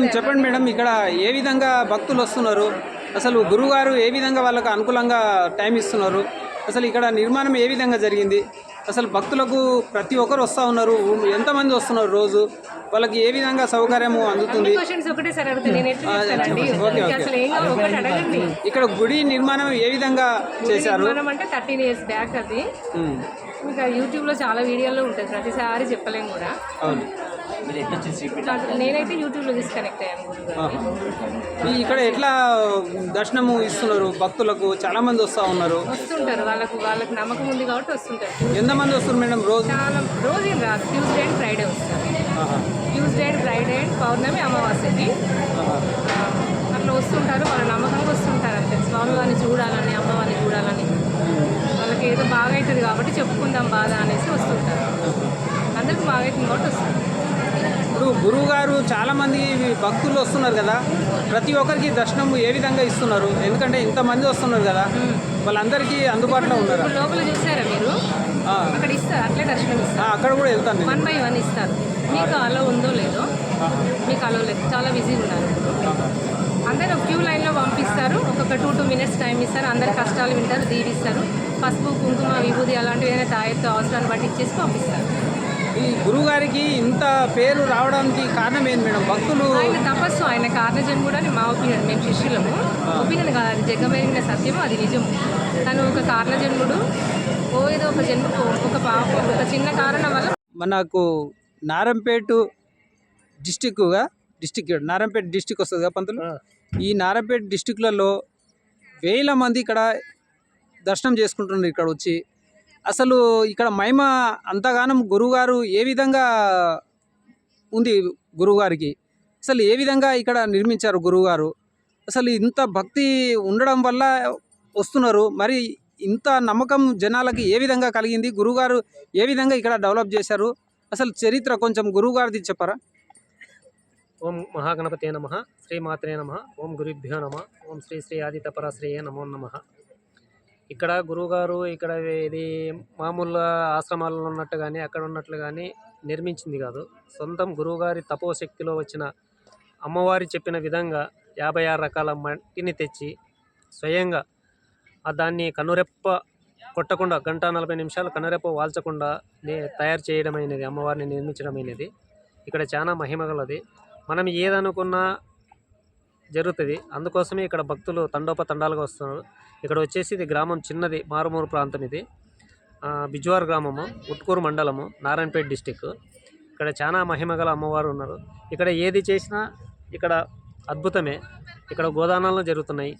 Madam చెప్పండి madam ఇక్కడ ఏ విధంగా భక్తులు వస్తున్నారు? అసలు గురువుగారు ఏ విధంగా వాళ్ళకు అనుకూలంగా టైం ఇస్తున్నారు? అసలు ఇక్కడ నిర్మాణం ఏ విధంగా జరిగింది? అసలు భక్తులకు ప్రతి ఒక్కరు వస్తూ ఉన్నారు ఎంతమంది వస్తున్నారు రోజు? వాళ్ళకి ఏ విధంగా సౌకర్యము అందుతుంది? ఇక్కడ గుడి నిర్మాణం ఏ విధంగా చేశారు? అంటే థర్టీన్ ఇయర్స్ బ్యాక్ అది. ఇంకా యూట్యూబ్లో చాలా వీడియోలు ఉంటుంది ప్రతిసారి చెప్పలేం కూడా. అవును. నేనైతే యూట్యూబ్లో చూసి కనెక్ట్ అయ్యాను ఇక్కడ ఎట్లా దర్శనము ఇస్తున్నారు? భక్తులకు చాలా మంది వస్తూ ఉన్నారు. వస్తుంటారు. వాళ్ళకు వాళ్ళకి నమ్మకం ఉంది కాబట్టి వస్తుంటారు. ఎంతమంది వస్తున్నారు మేడం రోజు? చాలా రోజు ఏం రాదు. ట్యూస్డే అండ్ ఫ్రైడే వస్తారు. ట్యూస్డే అండ్ ఫ్రైడే అండ్ పౌర్ణమి అమావాస్యకి అట్లా వస్తుంటారు. వాళ్ళ నమ్మకంగా వస్తుంటారు అంతే. స్వామివారిని చూడాలని అమ్మవారిని చూడాలని. వాళ్ళకి ఏదో బాగా అవుతుంది కాబట్టి చెప్పుకుందాం బాధ అనేసి వస్తుంటారు అందరికి బాగా అవుతుంది కాబట్టి వస్తారు ఇప్పుడు గురువు గారు చాలా మంది భక్తులు వస్తున్నారు కదా. ప్రతి ఒక్కరికి దర్శనం ఏ విధంగా ఇస్తున్నారు? ఎందుకంటే ఇంతమంది వస్తున్నారు కదా. వాళ్ళందరికీ అందుబాటులో ఉన్నారు? లోపల చూసారా మీరు? అక్కడ ఇస్తారు అట్లే దర్శనం ఇస్తారు. అక్కడ కూడా వెళ్తాను వన్ బై వన్ ఇస్తారు. మీకు అలో ఉందో లేదో మీకు అలో లేదు. చాలా బిజీగా ఉన్నారు. అందరూ క్యూ లైన్లో పంపిస్తారు. ఒక్కొక్క టూ టూ మినిట్స్ టైం ఇస్తారు. అందరి కష్టాలు వింటారు దీవిస్తారు. పసుపు కుంకుమ విభూది అలాంటివి ఏదైనా తాయెత్తు అవసరాన్ని బట్టి ఇచ్చేసి పంపిస్తారు. ఈ గురువు గారికి ఇంత పేరు రావడానికి కారణం ఏంది మేడం? భక్తులు ఆయన తపస్సు ఆయన కారణజన్ కూడా మా ఒపీనియన్ మేము శిష్యులము. ఒపీనియన్ కాదు అది జగమైన సత్యము అది నిజము. తను ఒక కారణజన్ముడు ఓ ఏదో ఒక జన్మకు ఒక పాప ఒక చిన్న కారణం వల్ల మనకు నారంపేట డిస్టిక్గా డిస్టిక్ నారంపేట డిస్టిక్ వస్తుంది కదా పంతులు? ఈ నారంపేట డిస్టిక్లలో వేల మంది ఇక్కడ దర్శనం చేసుకుంటున్నారు ఇక్కడ వచ్చి. అసలు ఇక్కడ మహిమ అంతగానం గురువుగారు ఏ విధంగా ఉంది గురువుగారికి అసలు ఏ విధంగా ఇక్కడ నిర్మించారు గురువుగారు అసలు ఇంత భక్తి ఉండడం వల్ల వస్తున్నారు. మరి ఇంత నమ్మకం జనాలకి ఏ విధంగా కలిగింది? గురువుగారు ఏ విధంగా ఇక్కడ డెవలప్ చేశారు? అసలు చరిత్ర కొంచెం గురువుగారిది చెప్పరా? ఓం మహాగణపతే నమ. శ్రీమాత్రే నమ. ఓం గురుభ్యో నమ. ఓం శ్రీ శ్రీ ఆదితపరాశ్రయ నమో నమ. ఇక్కడ గురువుగారు ఇక్కడ ఇది మామూలుగా ఆశ్రమాలలో ఉన్నట్టు కానీ అక్కడ ఉన్నట్లు కానీ నిర్మించింది కాదు. సొంతం గురువుగారి తపోశక్తిలో వచ్చిన అమ్మవారి చెప్పిన విధంగా యాభై ఆరు రకాల మట్టిని తెచ్చి స్వయంగా ఆ దాన్ని కనురెప్ప కొట్టకుండా గంట నలభై నిమిషాలు కనురెప్ప వాల్చకుండా నే- తయారు చేయడమైనది అమ్మవారిని నిర్మించడమైనది. ఇక్కడ చాలా మహిమ గలది. మనం ఏదనుకున్నా జరుగుతుంది. అందుకోసమే ఇక్కడ భక్తులు తండోపతండాలుగా వస్తున్నారు. ఇక్కడ వచ్చేసి ఇది గ్రామం చిన్నది మారుమూరు ప్రాంతం ఇది. బిజ్వార్ గ్రామము ఉట్కూరు మండలము నారాయణపేట డిస్టిక్. ఇక్కడ చాలా మహిమగల అమ్మవారు ఉన్నారు. ఇక్కడ ఏది చేసినా ఇక్కడ అద్భుతమే. ఇక్కడ గోదానాలు జరుగుతున్నాయి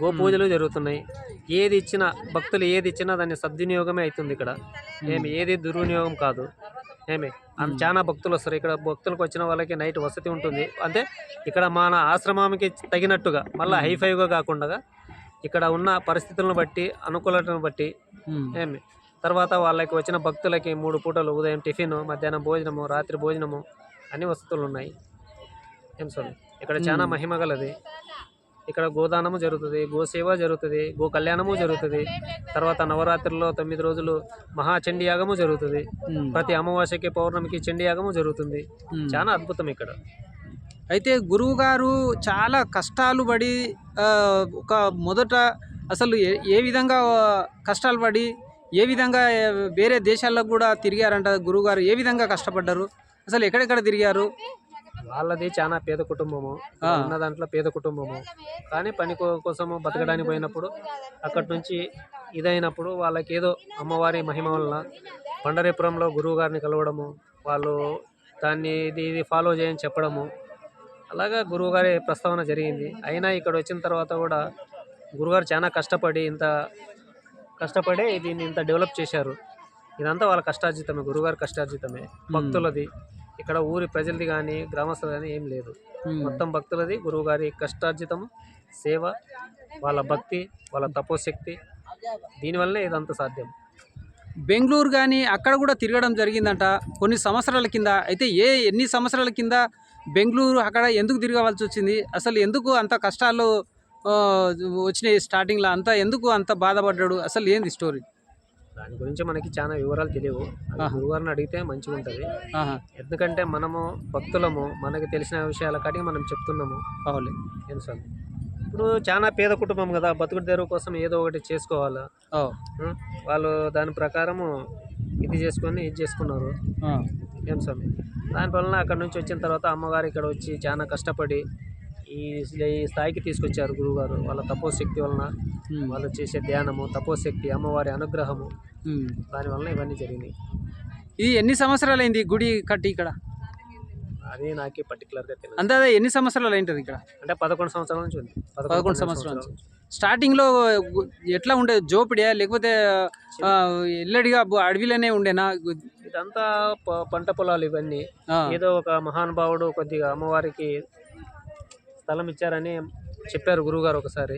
గోపూజలు జరుగుతున్నాయి. ఏది ఇచ్చినా భక్తులు ఏది ఇచ్చినా దాన్ని సద్వినియోగమే అవుతుంది ఇక్కడ. ఏమి ఏది దుర్వినియోగం కాదు. ఏమి? చాలా భక్తులు వస్తారు. ఇక్కడ భక్తులకు వచ్చిన వాళ్ళకి నైట్ వసతి ఉంటుంది. అంటే ఇక్కడ మన ఆశ్రమానికి తగినట్టుగా మళ్ళీ హైఫైగా కాకుండా ఇక్కడ ఉన్న పరిస్థితులను బట్టి అనుకూలతను బట్టి ఏమి? తర్వాత వాళ్ళకి వచ్చిన భక్తులకి మూడు పూటలు ఉదయం టిఫిన్ మధ్యాహ్నం భోజనము రాత్రి భోజనము అన్ని వసతులు ఉన్నాయి. ఏం స్వామి ఇక్కడ చాలా మహిమ గలది. ఇక్కడ గోదానము జరుగుతుంది గోసేవ జరుగుతుంది గో కళ్యాణము జరుగుతుంది. తర్వాత నవరాత్రుల్లో తొమ్మిది రోజులు మహాచండీ యాగము జరుగుతుంది. ప్రతి అమావాస్యకి పౌర్ణమికి చండీ యాగము జరుగుతుంది. చాలా అద్భుతం ఇక్కడ. అయితే గురువు గారు చాలా కష్టాలు పడి ఒక మొదట అసలు ఏ ఏ విధంగా కష్టాలు పడి ఏ విధంగా వేరే దేశాలకు కూడా తిరిగారంట గురువు గారు? ఏ విధంగా కష్టపడ్డారు? అసలు ఎక్కడెక్కడ తిరిగారు? వాళ్ళది చాలా పేద కుటుంబము. ఉన్న దాంట్లో పేద కుటుంబము. కానీ పని కో- కోసము బతకడానికి పోయినప్పుడు అక్కడి నుంచి ఇదైనప్పుడు వాళ్ళకి ఏదో అమ్మవారి మహిమ వలన పండరీపురంలో గురువు గారిని కలవడము వాళ్ళు దాన్ని ఇది ఇది ఫాలో చేయని చెప్పడము. అలాగా గురువుగారి ప్రస్తావన జరిగింది. అయినా ఇక్కడ వచ్చిన తర్వాత కూడా గురుగారు చాలా కష్టపడి ఇంత కష్టపడి దీన్ని ఇంత డెవలప్ చేశారు. ఇదంతా వాళ్ళ కష్టార్జితమే గురుగారి కష్టార్జితమే. భక్తులది. ఇక్కడ ఊరి ప్రజలది కానీ గ్రామస్తులు కానీ ఏం లేదు. మొత్తం భక్తులది గురువుగారి కష్టార్జితము సేవ వాళ్ళ భక్తి వాళ్ళ తపోశక్తి. దీనివల్లనే ఇదంతా సాధ్యం. బెంగళూరు కానీ అక్కడ కూడా తిరగడం జరిగిందంట. కొన్ని సంవత్సరాల కింద అయితే ఏ ఎన్ని సంవత్సరాల కింద బెంగళూరు అక్కడ ఎందుకు తిరగవలసి వచ్చింది? అసలు ఎందుకు అంత కష్టాలు వచ్చినాయి స్టార్టింగ్లో అంతా ఎందుకు అంత బాధపడ్డాడు? అసలు ఏంది స్టోరీ దాని గురించి మనకి చాలా వివరాలు తెలియవు. గురుగారిని అడిగితే మంచిగా ఉంటుంది ఎందుకంటే మనము భక్తులము మనకి తెలిసిన విషయాల కాటికి మనం చెప్తున్నాము. ఏం స్వామి ఇప్పుడు చాలా పేద కుటుంబం కదా బతుకుడు తెరువు కోసం ఏదో ఒకటి చేసుకోవాలా? వాళ్ళు దాని ప్రకారము ఇది చేసుకొని ఇది చేసుకున్నారు. ఏం స్వామి దానివలన అక్కడ నుంచి వచ్చిన తర్వాత అమ్మగారు ఇక్కడ వచ్చి చాలా కష్టపడి ఈ ఈ స్థాయికి తీసుకొచ్చారు గురువుగారు. వాళ్ళ తపోశక్తి వలన వాళ్ళు చేసే ధ్యానము తపోశక్తి అమ్మవారి అనుగ్రహము. దాని వలన ఇవన్నీ జరిగినాయి. ఇది ఎన్ని సంవత్సరాలు అయింది గుడి కట్టి ఇక్కడ? అది నాకే పర్టికులర్గా తెలియదు అందాదా ఎన్ని సంవత్సరాలు అయింటది ఇక్కడ? అంటే పదకొండు సంవత్సరాల నుంచి ఉంది. పదకొండు సంవత్సరాల నుంచి. స్టార్టింగ్లో గు- ఎట్లా ఉండేది జోపిడియా? లేకపోతే ఎల్లడిగా అడవిలోనే ఉండేనా? ఇదంతా పంట పొలాలు ఇవన్నీ. ఏదో ఒక మహానుభావుడు కొద్దిగా అమ్మవారికి స్థలం ఇచ్చారని చెప్పారు గురువుగారు ఒకసారి.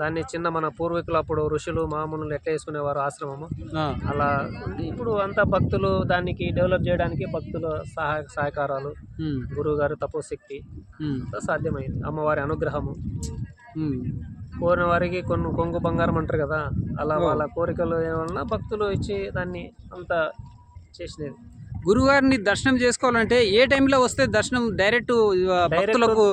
దాన్ని చిన్న మన పూర్వీకులు అప్పుడు ఋషులు మామూలు ఎట్లా వేసుకునేవారు ఆశ్రమము? అలా ఇప్పుడు అంతా భక్తులు దానికి డెవలప్ చేయడానికి భక్తుల సహాయ సహకారాలు గురువుగారు తపోశక్తి సాధ్యమైంది. అమ్మవారి అనుగ్రహము. కోరిన వారికి కొన్ని కొంగు బంగారం అంటారు కదా అలా. వాళ్ళ కోరికలు వలన భక్తులు ఇచ్చి దాన్ని అంతా చేసినది గురుగారిని దర్శనం చేసుకోవాలంటే ఏ టైంలో వస్తే దర్శనం డైరెక్ట్ భక్తులకు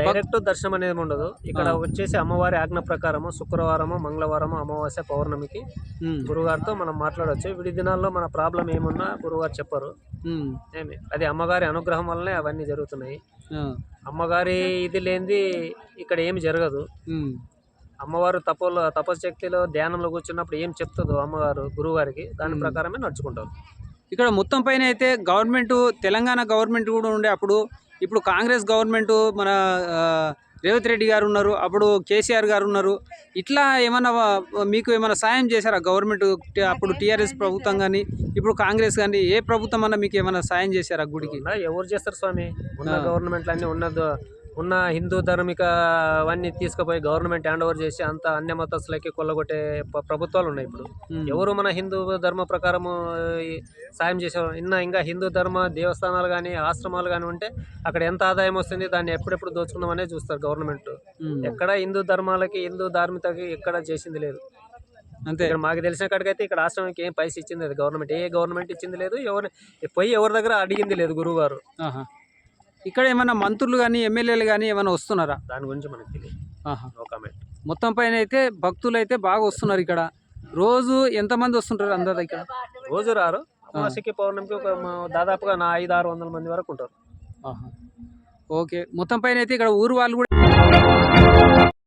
డైరెక్ట్ దర్శనం అనేది ఉండదు. ఇక్కడ. వచ్చేసి అమ్మవారి ఆజ్ఞ ప్రకారము శుక్రవారము మంగళవారము అమావాస్య పౌర్ణమికి ఉమ్, గురుగారితో మనం మాట్లాడవచ్చు విడి దినాల్లో మన ప్రాబ్లం ఏమున్నా గురుగారు చెప్పరు. ఏమి? అది అమ్మగారి అనుగ్రహం వల్లనే అవన్నీ జరుగుతున్నాయి. అమ్మగారి ఇది లేనిది ఇక్కడ ఏమి జరగదు. అమ్మవారు తపోలో తపశక్తిలో ధ్యానంలో కూర్చున్నప్పుడు ఏం చెప్తుందో అమ్మగారు గురువుగారికి దాని. ప్రకారమే నడుచుకుంటారు. ఇక్కడ మొత్తం పైన అయితే గవర్నమెంట్ తెలంగాణ గవర్నమెంట్ కూడా ఉండే అప్పుడు ఇప్పుడు కాంగ్రెస్ గవర్నమెంట్ మన రేవంత్ రెడ్డి గారు ఉన్నారు అప్పుడు కేసీఆర్ గారు ఉన్నారు. ఇట్లా ఏమన్నా వా- మీకు ఏమైనా సాయం చేశారా గవర్నమెంట్ అప్పుడు టీఆర్ఎస్ ప్రభుత్వం కానీ ఇప్పుడు కాంగ్రెస్ కానీ ఏ ప్రభుత్వం అన్నా మీకు ఏమైనా సాయం చేశారా గుడికి? ఎవరు చేస్తారు స్వామి? ఉన్న. గవర్నమెంట్లు అన్ని ఉన్న ద- ఉన్న హిందూ ధార్మిక అవన్నీ తీసుకుపోయి గవర్నమెంట్ హ్యాండ్ ఓవర్ చేసి అంత అన్య మతస్థులకి కొల్లగొట్టే ప్రభుత్వాలు ఉన్నాయి ఇప్పుడు. ఎవరు మన హిందూ ధర్మ ప్రకారము సాయం చేసేవారు ఇన్న ఇంకా హిందూ ధర్మ దేవస్థానాలు కానీ ఆశ్రమాలు కానీ ఉంటే అక్కడ ఎంత ఆదాయం వస్తుంది దాన్ని ఎప్పుడెప్పుడు దోచుకుందామనే చూస్తారు గవర్నమెంట్. ఎక్కడ హిందూ ధర్మాలకి హిందూ ధార్మికకి ఎక్కడ చేసింది లేదు. అంతే. ఇక్కడ మాకు తెలిసిన కాడికైతే ఇక్కడ ఆశ్రమానికి ఏం పైసలు ఇచ్చింది లేదు. గవర్నమెంట్ ఏ గవర్నమెంట్ ఇచ్చింది లేదు. ఎవరు పోయి ఎవరి దగ్గర అడిగింది లేదు గురువు గారు. ఇక్కడ ఏమైనా మంత్రులు కానీ ఎమ్మెల్యేలు కానీ ఏమైనా వస్తున్నారా? దాని గురించి మనకు తెలియదు. మొత్తం పైన అయితే భక్తులు అయితే బాగా వస్తున్నారు ఇక్కడ. రోజు ఎంతమంది వస్తుంటారు అందరి ఇక్కడ రోజు రారు. అమావాస్యకి పౌర్ణమికి ఒక దాదాపుగా నా ఐదు ఆరు వందల మంది వరకు ఉంటారు. ఓకే. మొత్తం పైన అయితే ఇక్కడ ఊరు వాళ్ళు కూడా